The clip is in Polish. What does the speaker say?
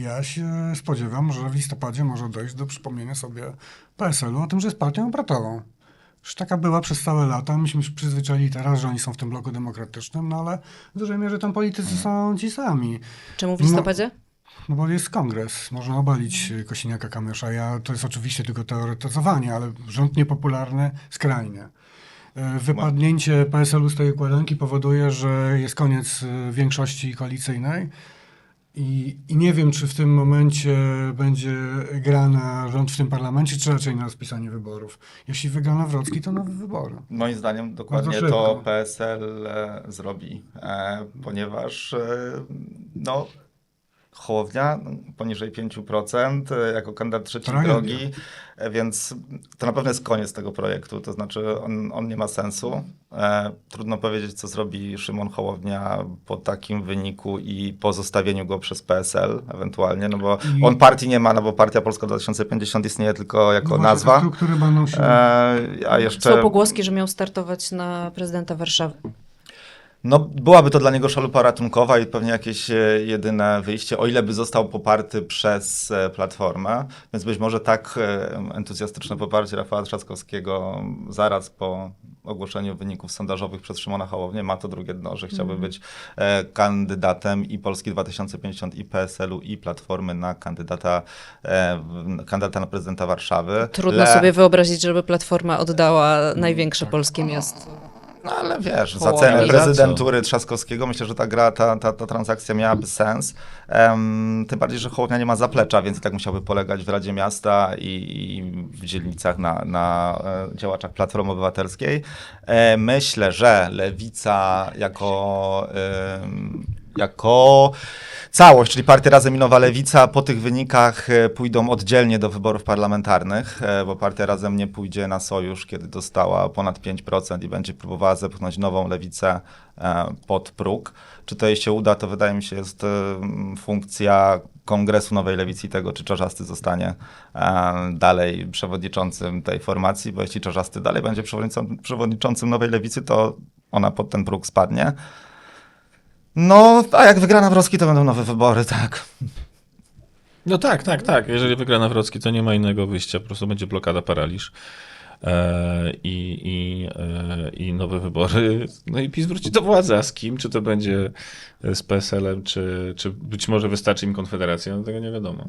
ja się spodziewam, że w listopadzie może dojść do przypomnienia sobie PSL-u o tym, że jest partią obrotową. Już taka była przez całe lata. Myśmy się przyzwyczaili teraz, że oni są w tym bloku demokratycznym, no ale w dużej mierze tam politycy są ci sami. Czemu w listopadzie? No bo jest kongres, można obalić y, Kosiniaka-Kamysza. Ja, to jest oczywiście tylko teoretyzowanie, ale rząd niepopularny skrajnie. E, Wypadnięcie PSL-u z tej układanki powoduje, że jest koniec y, większości koalicyjnej i, i nie wiem, czy w tym momencie będzie gra na rząd w tym parlamencie, czy raczej na rozpisanie wyborów. Jeśli wygra Nawrocki, to nowe wybory. Moim zdaniem dokładnie to PSL e, zrobi, e, ponieważ e, no, Hołownia poniżej 5% e, jako kandydat trzeciej Tragedia. drogi, e, więc to na pewno jest koniec tego projektu, to znaczy on, on nie ma sensu. E, trudno powiedzieć, co zrobi Szymon Hołownia po takim wyniku i pozostawieniu go przez PSL ewentualnie, no bo I- on partii nie ma, no bo Partia Polska 2050 istnieje tylko jako No nazwa. Struktury będą się... E, a jeszcze... Są pogłoski, że miał startować na prezydenta Warszawy. No, byłaby to dla niego szalupa ratunkowa i pewnie jakieś e, jedyne wyjście, o ile by został poparty przez e, Platformę. Więc być może tak e, entuzjastyczne poparcie Rafała Trzaskowskiego zaraz po ogłoszeniu wyników sondażowych przez Szymona Hołownię ma to drugie dno, że chciałby być e, kandydatem i Polski 2050 i PSL-u i Platformy na kandydata, kandydata na prezydenta Warszawy. Trudno Le- sobie wyobrazić, żeby Platforma oddała największe polskie miasto. No ale wiesz, za cenę prezydentury Trzaskowskiego myślę, że ta gra, ta, ta, ta transakcja miałaby sens. Em, tym bardziej, że Hołownia nie ma zaplecza, więc tak musiałby polegać w Radzie Miasta i, i w dzielnicach na, na e, działaczach Platformy Obywatelskiej. E, myślę, że Lewica jako, em, jako całość, czyli Partia Razem i Nowa Lewica po tych wynikach e, pójdą oddzielnie do wyborów parlamentarnych, e, bo Partia Razem nie pójdzie na sojusz, kiedy dostała ponad 5% i będzie próbowała zepchnąć nową lewicę e, pod próg. Czy to jej się uda, to wydaje mi się jest funkcja Kongresu Nowej Lewicy tego, czy Czarzasty zostanie dalej przewodniczącym tej formacji, bo jeśli Czarzasty dalej będzie przewodniczącym, przewodniczącym Nowej Lewicy, to ona pod ten próg spadnie. No, a jak wygra Nawrocki, to będą nowe wybory, tak. No tak, tak, tak. Jeżeli wygra Nawrocki, to nie ma innego wyjścia, po prostu będzie blokada, paraliż. E, i, i, e, I nowe wybory. No i PiS wróci do władzy. A z kim? Czy to będzie z PSL-em, czy, czy być może wystarczy im Konfederacja? No tego nie wiadomo.